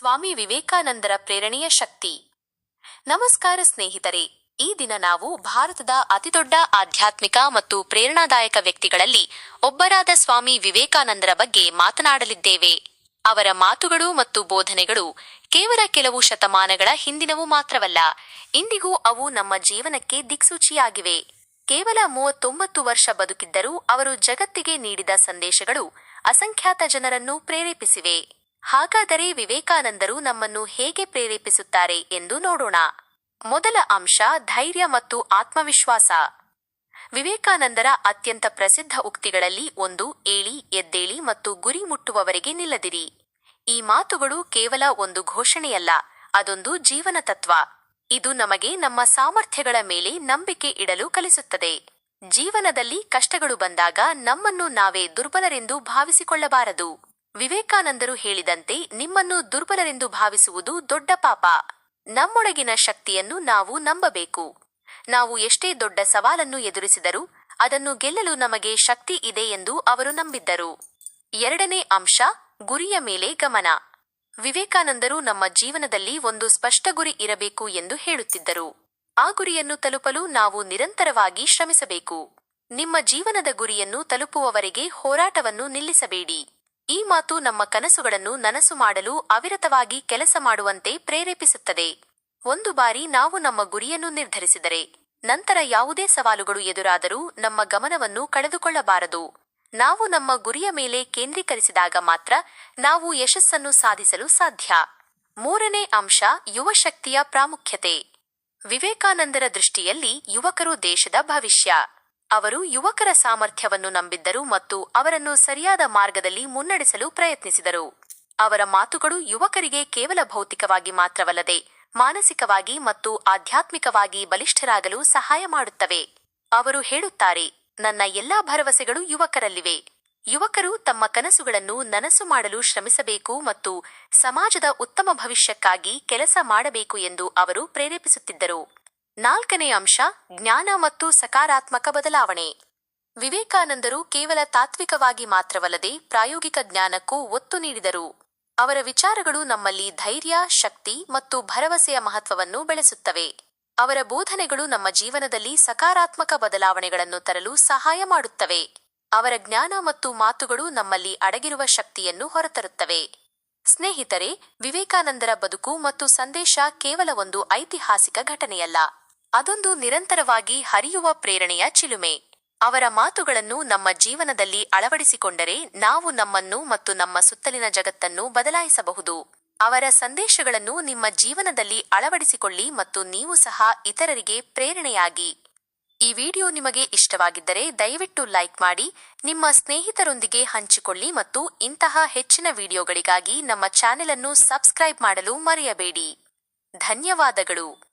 ಸ್ವಾಮಿ ವಿವೇಕಾನಂದರ ಪ್ರೇರಣೆಯ ಶಕ್ತಿ. ನಮಸ್ಕಾರ ಸ್ನೇಹಿತರೆ, ಈ ದಿನ ನಾವು ಭಾರತದ ಅತಿದೊಡ್ಡ ಆಧ್ಯಾತ್ಮಿಕ ಮತ್ತು ಪ್ರೇರಣಾದಾಯಕ ವ್ಯಕ್ತಿಗಳಲ್ಲಿ ಒಬ್ಬರಾದ ಸ್ವಾಮಿ ವಿವೇಕಾನಂದರ ಬಗ್ಗೆ ಮಾತನಾಡಲಿದ್ದೇವೆ. ಅವರ ಮಾತುಗಳು ಮತ್ತು ಬೋಧನೆಗಳು ಕೇವಲ ಕೆಲವು ಶತಮಾನಗಳ ಹಿಂದಿನವು ಮಾತ್ರವಲ್ಲ, ಇಂದಿಗೂ ಅವು ನಮ್ಮ ಜೀವನಕ್ಕೆ ದಿಕ್ಸೂಚಿಯಾಗಿವೆ. ಕೇವಲ ಮೂವತ್ತೊಂಬತ್ತು ವರ್ಷ ಬದುಕಿದ್ದರೂ ಅವರು ಜಗತ್ತಿಗೆ ನೀಡಿದ ಸಂದೇಶಗಳು ಅಸಂಖ್ಯಾತ ಜನರನ್ನು ಪ್ರೇರೇಪಿಸಿವೆ. ಹಾಗಾದರೆ ವಿವೇಕಾನಂದರು ನಮ್ಮನ್ನು ಹೇಗೆ ಪ್ರೇರೇಪಿಸುತ್ತಾರೆ ಎಂದು ನೋಡೋಣ. ಮೊದಲ ಅಂಶ, ಧೈರ್ಯ ಮತ್ತು ಆತ್ಮವಿಶ್ವಾಸ. ವಿವೇಕಾನಂದರ ಅತ್ಯಂತ ಪ್ರಸಿದ್ಧ ಉಕ್ತಿಗಳಲ್ಲಿ ಒಂದು, ಏಳಿ, ಎದ್ದೇಳಿ ಮತ್ತು ಗುರಿ ಮುಟ್ಟುವವರೆಗೆ ನಿಲ್ಲದಿರಿ. ಈ ಮಾತುಗಳು ಕೇವಲ ಒಂದು ಘೋಷಣೆಯಲ್ಲ, ಅದೊಂದು ಜೀವನ ತತ್ವ ಇದು ನಮಗೆ ನಮ್ಮ ಸಾಮರ್ಥ್ಯಗಳ ಮೇಲೆ ನಂಬಿಕೆ ಇಡಲು ಕಲಿಸುತ್ತದೆ. ಜೀವನದಲ್ಲಿ ಕಷ್ಟಗಳು ಬಂದಾಗ ನಮ್ಮನ್ನು ನಾವೇ ದುರ್ಬಲರೆಂದು ಭಾವಿಸಿಕೊಳ್ಳಬಾರದು. ವಿವೇಕಾನಂದರು ಹೇಳಿದಂತೆ ನಿಮ್ಮನ್ನು ದುರ್ಬಲರೆಂದು ಭಾವಿಸುವುದು ದೊಡ್ಡ ಪಾಪ. ನಮ್ಮೊಳಗಿನ ಶಕ್ತಿಯನ್ನು ನಾವು ನಂಬಬೇಕು. ನಾವು ಎಷ್ಟೇ ದೊಡ್ಡ ಸವಾಲನ್ನು ಎದುರಿಸಿದರೂ ಅದನ್ನು ಗೆಲ್ಲಲು ನಮಗೆ ಶಕ್ತಿ ಇದೆ ಎಂದು ಅವರು ನಂಬಿದ್ದರು. ಎರಡನೇ ಅಂಶ, ಗುರಿಯ ಮೇಲೆ ಗಮನ. ವಿವೇಕಾನಂದರು ನಮ್ಮ ಜೀವನದಲ್ಲಿ ಒಂದು ಸ್ಪಷ್ಟ ಗುರಿ ಇರಬೇಕು ಎಂದು ಹೇಳುತ್ತಿದ್ದರು. ಆ ಗುರಿಯನ್ನು ತಲುಪಲು ನಾವು ನಿರಂತರವಾಗಿ ಶ್ರಮಿಸಬೇಕು. ನಿಮ್ಮ ಜೀವನದ ಗುರಿಯನ್ನು ತಲುಪುವವರೆಗೆ ಹೋರಾಟವನ್ನು ನಿಲ್ಲಿಸಬೇಡಿ. ಈ ಮಾತು ನಮ್ಮ ಕನಸುಗಳನ್ನು ನನಸು ಮಾಡಲು ಅವಿರತವಾಗಿ ಕೆಲಸ ಮಾಡುವಂತೆ ಪ್ರೇರೇಪಿಸುತ್ತದೆ. ಒಂದು ಬಾರಿ ನಾವು ನಮ್ಮ ಗುರಿಯನ್ನು ನಿರ್ಧರಿಸಿದರೆ, ನಂತರ ಯಾವುದೇ ಸವಾಲುಗಳು ಎದುರಾದರೂ ನಮ್ಮ ಗಮನವನ್ನು ಕಳೆದುಕೊಳ್ಳಬಾರದು. ನಾವು ನಮ್ಮ ಗುರಿಯ ಮೇಲೆ ಕೇಂದ್ರೀಕರಿಸಿದಾಗ ಮಾತ್ರ ನಾವು ಯಶಸ್ಸನ್ನು ಸಾಧಿಸಲು ಸಾಧ್ಯ. ಮೂರನೇ ಅಂಶ ಯುವಶಕ್ತಿಯ ಪ್ರಾಮುಖ್ಯತೆ. ವಿವೇಕಾನಂದರ ದೃಷ್ಟಿಯಲ್ಲಿ ಯುವಕರು ದೇಶದ ಭವಿಷ್ಯ. ಅವರು ಯುವಕರ ಸಾಮರ್ಥ್ಯವನ್ನು ನಂಬಿದ್ದರು ಮತ್ತು ಅವರನ್ನು ಸರಿಯಾದ ಮಾರ್ಗದಲ್ಲಿ ಮುನ್ನಡೆಸಲು ಪ್ರಯತ್ನಿಸಿದರು. ಅವರ ಮಾತುಗಳು ಯುವಕರಿಗೆ ಕೇವಲ ಭೌತಿಕವಾಗಿ ಮಾತ್ರವಲ್ಲದೆ, ಮಾನಸಿಕವಾಗಿ ಮತ್ತು ಆಧ್ಯಾತ್ಮಿಕವಾಗಿ ಬಲಿಷ್ಠರಾಗಲು ಸಹಾಯ ಮಾಡುತ್ತವೆ. ಅವರು ಹೇಳುತ್ತಾರೆ, ನನ್ನ ಎಲ್ಲಾ ಭರವಸೆಗಳು ಯುವಕರಲ್ಲಿವೆ. ಯುವಕರು ತಮ್ಮ ಕನಸುಗಳನ್ನು ನನಸು ಮಾಡಲು ಶ್ರಮಿಸಬೇಕು ಮತ್ತು ಸಮಾಜದ ಉತ್ತಮ ಭವಿಷ್ಯಕ್ಕಾಗಿ ಕೆಲಸ ಮಾಡಬೇಕು ಎಂದು ಅವರು ಪ್ರೇರೇಪಿಸುತ್ತಿದ್ದರು. ನಾಲ್ಕನೇ ಅಂಶ, ಜ್ಞಾನ ಮತ್ತು ಸಕಾರಾತ್ಮಕ ಬದಲಾವಣೆ. ವಿವೇಕಾನಂದರು ಕೇವಲ ತಾತ್ವಿಕವಾಗಿ ಮಾತ್ರವಲ್ಲದೆ ಪ್ರಾಯೋಗಿಕ ಜ್ಞಾನಕ್ಕೂ ಒತ್ತು ನೀಡಿದರು. ಅವರ ವಿಚಾರಗಳು ನಮ್ಮಲ್ಲಿ ಧೈರ್ಯ, ಶಕ್ತಿ ಮತ್ತು ಭರವಸೆಯ ಮಹತ್ವವನ್ನು ಬೆಳೆಸುತ್ತವೆ. ಅವರ ಬೋಧನೆಗಳು ನಮ್ಮ ಜೀವನದಲ್ಲಿ ಸಕಾರಾತ್ಮಕ ಬದಲಾವಣೆಗಳನ್ನು ತರಲು ಸಹಾಯ ಮಾಡುತ್ತವೆ. ಅವರ ಜ್ಞಾನ ಮತ್ತು ಮಾತುಗಳು ನಮ್ಮಲ್ಲಿ ಅಡಗಿರುವ ಶಕ್ತಿಯನ್ನು ಹೊರತರುತ್ತವೆ. ಸ್ನೇಹಿತರೆ, ವಿವೇಕಾನಂದರ ಬದುಕು ಮತ್ತು ಸಂದೇಶ ಕೇವಲ ಒಂದು ಐತಿಹಾಸಿಕ ಘಟನೆಯಲ್ಲ. ಅದೊಂದು ನಿರಂತರವಾಗಿ ಹರಿಯುವ ಪ್ರೇರಣೆಯ ಚಿಲುಮೆ. ಅವರ ಮಾತುಗಳನ್ನು ನಮ್ಮ ಜೀವನದಲ್ಲಿ ಅಳವಡಿಸಿಕೊಂಡರೆ ನಾವು ನಮ್ಮನ್ನು ಮತ್ತು ನಮ್ಮ ಸುತ್ತಲಿನ ಜಗತ್ತನ್ನು ಬದಲಾಯಿಸಬಹುದು. ಅವರ ಸಂದೇಶಗಳನ್ನು ನಿಮ್ಮ ಜೀವನದಲ್ಲಿ ಅಳವಡಿಸಿಕೊಳ್ಳಿ ಮತ್ತು ನೀವು ಸಹ ಇತರರಿಗೆ ಪ್ರೇರಣೆಯಾಗಿ. ಈ ವಿಡಿಯೋ ನಿಮಗೆ ಇಷ್ಟವಾಗಿದ್ದರೆ ದಯವಿಟ್ಟು ಲೈಕ್ ಮಾಡಿ, ನಿಮ್ಮ ಸ್ನೇಹಿತರೊಂದಿಗೆ ಹಂಚಿಕೊಳ್ಳಿ ಮತ್ತು ಇಂತಹ ಹೆಚ್ಚಿನ ವಿಡಿಯೋಗಳಿಗಾಗಿ ನಮ್ಮ ಚಾನೆಲ್ ಅನ್ನು ಸಬ್ಸ್ಕ್ರೈಬ್ ಮಾಡಲು ಮರೆಯಬೇಡಿ. ಧನ್ಯವಾದಗಳು.